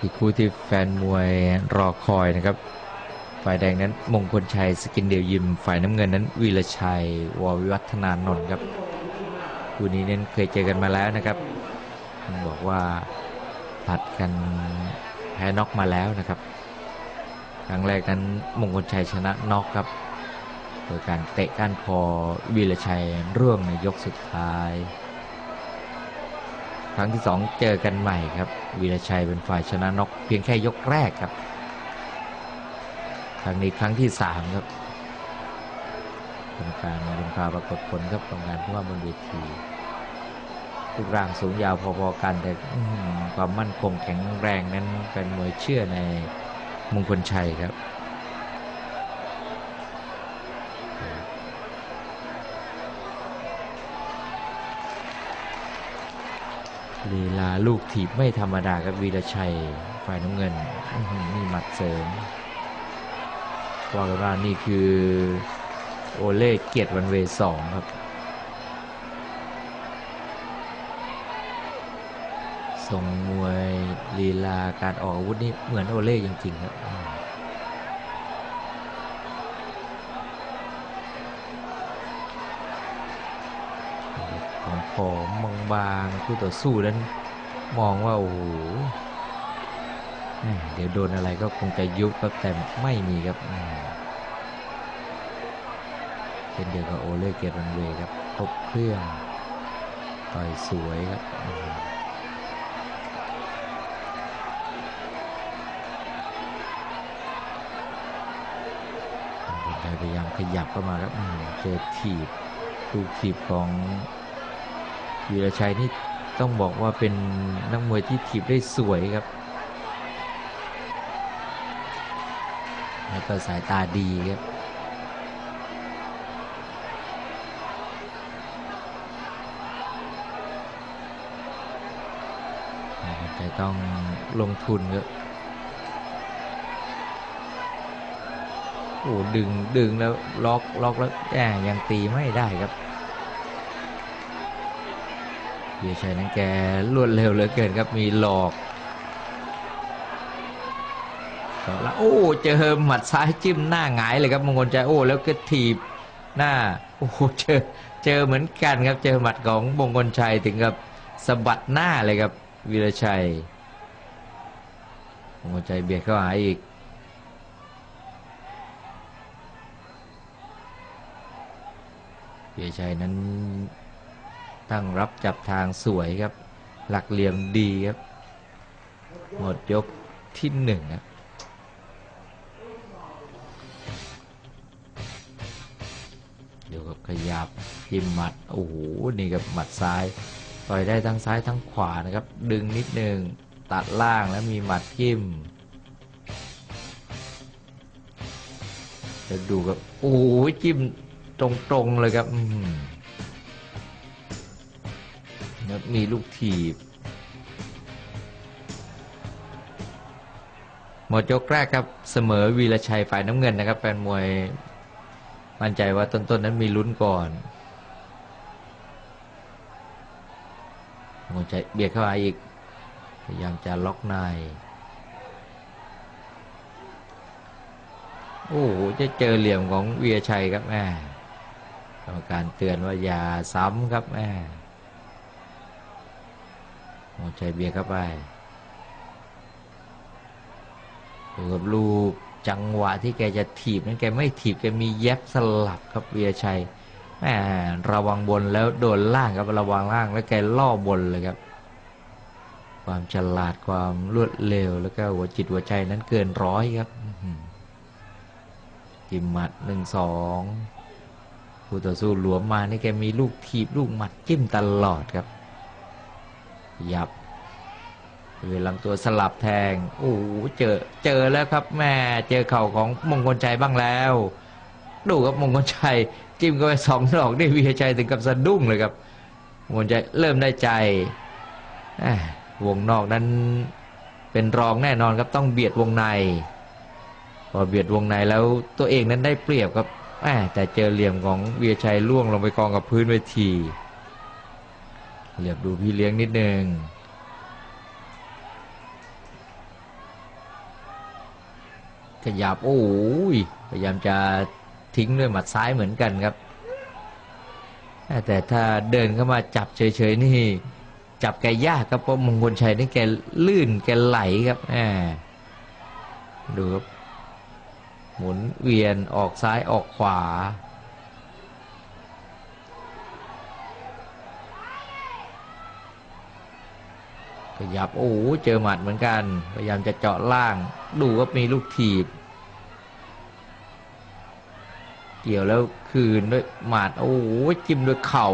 อีกคู่ที่แฟนมวยรอคอยนะครับ ฝ่ายแดงนั้นมงคลชัยสกินเดียวยิม ฝ่ายน้ำเงินนั้นวีรชัยววิวัฒนานนท์ครับคู่นี้เน้นเคยเจอกันมาแล้วนะครับต้องบอกว่าผัดกันแพ้น็อกมาแล้วนะครับครั้งแรกนั้นมงคลชัยชนะน็อกครับโดยการเตะก้านคอวีรชัยร่วงในยกสุดท้าย รั้งที่สองเจอกันใหม่ครับวีรชัยเป็นฝ่ายชนะน็อกเพียงแค่ยกแรกครับ ครั้งนี้ครั้งที่สามครับกรรมการลงพาปรากฏผลครับกรรมการที่ว่าบนเวทีรูปร่างสูงยาวพอๆกันแต่ความมั่นคงแข็งแรงนั้นเป็นมวยเชื่อในมงคลชัยครับ ลีลาลูกถีบไม่ธรรมดาครับวีรชัยฝ่ายน้ำเงินนี่หมัดเสริมว่ากันว่านี่คือโอเล่เกียรติวันเวสองครับทรงมวยลีลาการออกอาวุธนี่เหมือนโอเล่จริงๆครับ มของผอมบางๆคู่ต่อสู้นั้น มองว่าโอ้โหเดี๋ยวโดนอะไรก็คงจะยุบครับแต่ไม่มีครับเช่นเดียวกับโอเล่เกียรันเวครับครบเครื่องต่อยสวยครับพยายามขยับเข้ามาครับเจอถีบลูถีบของ วีรชัยนี่ต้องบอกว่าเป็นนักมวยที่ถีบได้สวยครับ แล้วก็สายตาดีครับคนไทยต้องลงทุนครับโอ้ดึงดึงแล้วล็อกล็อกแล้วแหมยังตีไม่ได้ครับ เบียร์ชัยนั้นแกรวดเร็วเหลือเกินครับมีหลอกต่อแล้วโอ้เจอหมัดซ้ายจิ้มหน้าหงายเลยครับมงคลใจโอ้แล้วก็ถีบหน้าโอ้เจอเจอเหมือนกันครับเจอหมัดของมงคลชัยถึงกับสะบัดหน้าเลยครับวีรชัยมงคลชัยเบียดเข้าหาอีกเบียร์ชัยนั้น ตั้งรับจับทางสวยครับ หลักเหลี่ยมดีครับ หมดยกที่หนึ่งครับเดี๋ยวกับขยับจิ้มหมัด โอ้โห นี่กับหมัดซ้าย ต่อยได้ทั้งซ้ายทั้งขวานะครับ ดึงนิดหนึ่งตัดล่างแล้วมีหมัดจิ้มจะดูครับโอ้โหจิ้มตรงๆเลยครับ อืมแล้วมีลูกถีบ หมดยกแรกครับเสมอวีรชัยฝ่ายน้ำเงินนะครับ แฟนมวยมั่นใจว่าต้นๆนั้นมีลุ้นก่อนหัวใจเบียดเข้ามาอีก พยายามจะล็อกใน โอ้โห จะเจอเหลี่ยมของเวียชัยครับแม่กรรมการเตือนว่าอย่าซ้ำครับแม่ หัวใจเบียดเข้าไปดูกับลูกจังหวะที่แกจะถีบนั้นแกไม่ถีบแกมีแยบสลับครับเวียชัยแม่ระวังบนแล้วโดนล่างครับระวังล่างแล้วแกล่อบนเลยครับ ความฉลาดความรวดเร็วแล้วก็หัวจิตหัวใจนั้นเกินร้อยครับอื้อหือจิ้มหมัดหนึ่งสองผู้ต่อสู้หลวมมานี่แกมีลูกทีบลูกหมัดจิ้มตลอดครับ ยับเวลำตัวสลับแทงโอ้โหเจอเจอแล้วครับแม่เจอเข่าของมงคลชัยบ้างแล้ว ดูครับมงคลชัยจิ้มเข้าไปสองดอกได้วีชัยถึงกับสะดุ้งเลยครับมงคลชัยเริ่มได้ใจแหมวงนอกนั้นเป็นรองแน่นอนครับต้องเบียดวงใน พอเบียดวงในแล้วตัวเองนั้นได้เปรียบครับแต่เจอเหลี่ยมของเวียชัยล่วงลงไปกองกับพื้นเวที เหลียบดูพี่เลี้ยงนิดนึงขยับโอ้ยพยายามจะทิ้งด้วยหมัดซ้ายเหมือนกันครับ แต่ถ้าเดินเข้ามาจับเฉยๆนี่ จับแกยากครับเพราะมงคลชัยนี่แกลื่นแกไหลครับแหมดูครับหมุนเวียนออกซ้ายออกขวา ขยับโอ้โหเจอหมัดเหมือนกัน พยายามจะเจาะล่าง ดูว่ามีลูกถีบ เกี่ยวแล้วคืนด้วยหมัดโอ้โหจิ้มด้วยเข่า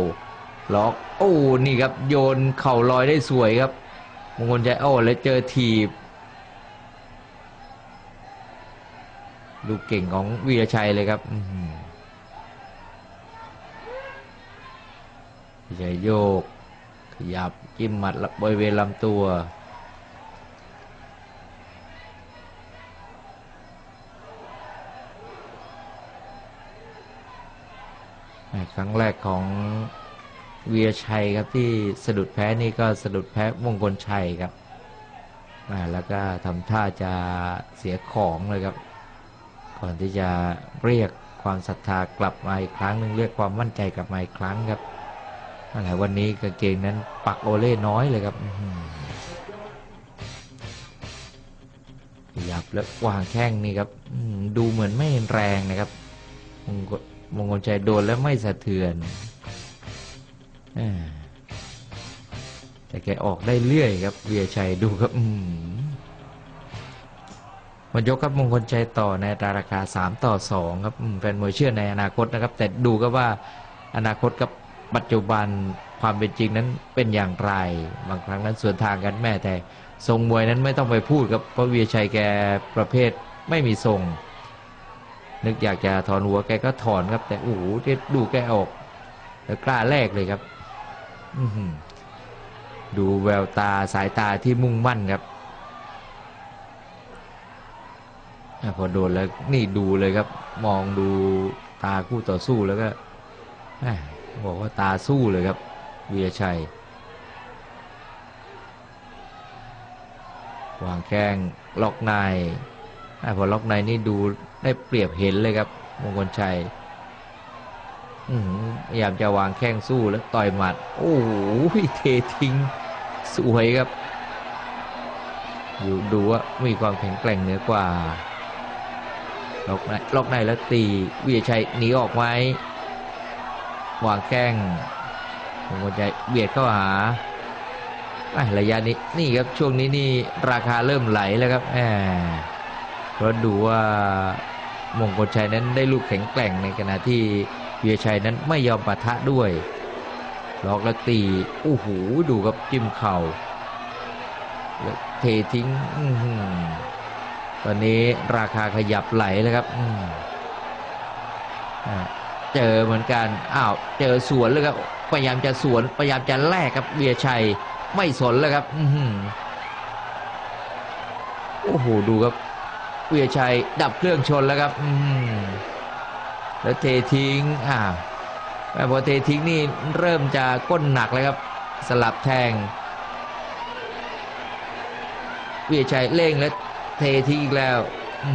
ล็อกโอ้นี่ครับ โยนเข่าลอยได้สวยครับมงคลใจโอ้แล้วเจอถีบลูกเก่งของวีรชัยเลยครับอื้อหือวีรชัยโยก ขยับจิ้มหมัดบริเวณลำตัว ครั้งแรกของเวียชัยครับที่สะดุดแพ้นี่ก็สะดุดแพ้มงคลชัยครับแล้วก็ทำท่าจะเสียของเลยครับ ก่อนที่จะเรียกความศรัทธากลับมาอีกครั้งหนึ่งเรียกความมั่นใจกลับมาอีกครั้งครับ แต่วันนี้กางเกงนั้นปักโอเล่น้อยเลยครับหยับแล้ววางแข้งนี่ครับดูเหมือนไม่แรงนะครับ มงคลมงคลชัยโดนแล้วไม่สะเทือนแต่แกออกได้เรื่อยครับ เวียชัยดูครับมันยกครับมงคลชัยต่อในราราคา 3 ต่อ 2 ครับแฟนมวยเชื่อในอนาคตนะครับ แต่ดูก็ว่าอนาคตกับ ปัจจุบันความเป็นจริงนั้นเป็นอย่างไร บางครั้งนั้นสวนทางกันแม่แต่ทรงมวยนั้นไม่ต้องไปพูดครับพระเวียชัยแกประเภทไม่มีทรง นึกอยากจะถอนหัวแกก็ถอนครับ แต่โอ้โหดูแกออกแล้วกล้าแรกเลยครับดูแววตาสายตาที่มุ่งมั่นครับพอโดนแล้วนี่ดูเลยครับ มองดูตาคู่ต่อสู้แล้วก็ บอกว่าตาสู้เลยครับวีรชัย วางแข้งล็อกในอะพอล็อกในนี่ดูได้เปรียบเห็นเลยครับ มงคลชัยอืพยายามจะวางแข้งสู้แล้วต่อยหมัด โอ้โหเททิ้งสวยครับ อยู่ดูว่ามีความแข็งแกร่งเหนือกว่าล็อกในล็อกในแล้วตีวิยชัยหนีออกไว้ วางแข้งมงคลใจเบียดเข้าหาอ่ระยะนี้นี่ครับช่วงนี้นี่ราคาเริ่มไหลแล้วครับแหมเพราะดูว่ามงคลชัยนั้นได้ลูกแข็งแกร่งในขณะที่เวิยชัยนั้นไม่ยอมปะทะด้วยล็อกแล้วตีโอ้โหดูครับจิ้มเข่าแล้วเททิ้งอตอนนี้ราคาขยับไหลแล้วครับอ่า เจอเหมือนกันอ้าวเจอสวนเลยครับพยายามจะสวนพยายามจะแลกครับเบียชัยไม่สนแล้วครับ อือหือโอ้โหดูครับเบียชัยดับเครื่องชนแล้วครับ อือหือแล้วเททิ้งอ่าวแต่พอเททิ้งนี่เริ่มจะก้นหนักเลยครับ สลับแทงเบียชัยเร่งแล้วเททิ้งอีกแล้ว อื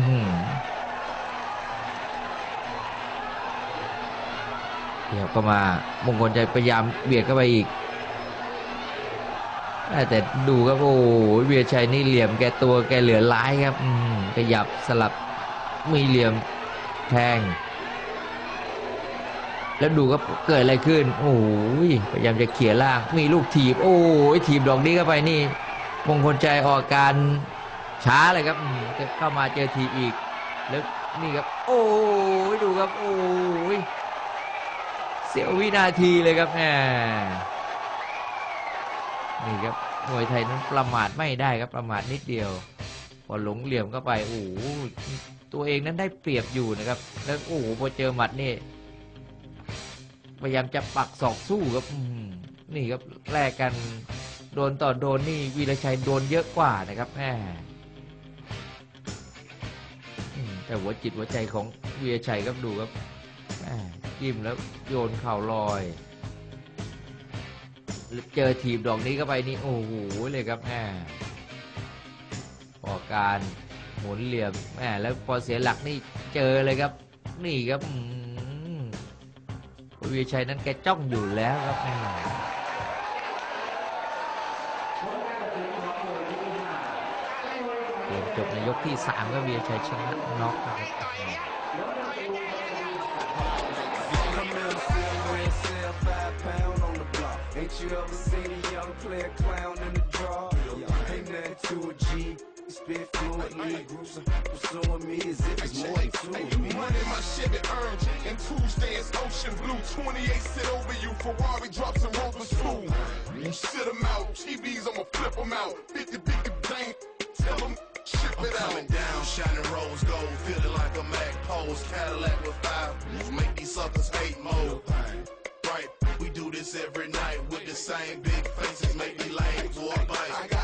เดี๋ยวก็มามงคลใจพยายามเบียดเข้าไปอีก แต่ดูครับโอ้เวียชัยนี่เหลี่ยมแกตัวแกเหลือร้ายครับขยับสลับมีเหลี่ยมแทง แล้วดูครับเกิดอะไรขึ้น โอ้ยพยายามจะเขี่ยล่างมีลูกถีบ โอ้ยถีบดอกนี้เข้าไปนี่มงคลใจออกอาการช้าเลยครับเข้ามาเจอทีอีกแล้วนี่ครับ โอ้ยดูครับ โอ้ย เสียววินาทีเลยครับแหมนี่ครับมวยไทยนั้นประมาทไม่ได้ครับประมาทนิดเดียว พอหลงเหลี่ยมเข้าไปโอ้โหตัวเองนั้นได้เปรียบอยู่นะครับ แล้วโอ้โหพอเจอหมัดนี่พยายามจะปักศอกสู้ครับนี่ครับแลกกันโดนต่อโดนนี่วีรชัยโดนเยอะกว่านะครับแหมแต่หัวจิตหัวใจของวียชัยครับดูครับแหม จิ้มแล้วโยนเข่าลอย เจอทีบดอกนี้เข้าไปนี่โอ้โหเลยครับแหมออการหมุนเหลี่ยมแหมแล้วพอเสียหลักนี่เจอเลยครับ นี่ครับอืวีชัยนั้นแกจ้องอยู่แล้วครับแหมเกมจบในยกที่สามก็วีชัยชนะน็อกนะครับ Ain't you ever seen a young player clown in the draw? Ain't nothing to a G. Spit fluently, groups are pursuing me as if it's more than two. Running my Chevy Orange and Tuesdays Ocean Blue 28 sit over you Ferrari drops and Rovers fool You sit 'em out TVs I'ma flip 'em out 50 50 bang Tell 'em I'm it out down, shining rose gold, feeling like a Mac pose. Cadillac with five wheels, make these suckers hate mode. Right, we do this every night with the same big faces, make me lame for a bite.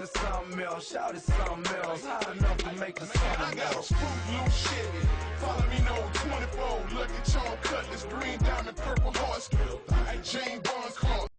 to something else. Shout it something else. Enough to make the I got a Fruit loose shit. Follow me no 24. Look at y'all cutlass. Green diamond, purple heart skill. Like Jane Barnes car.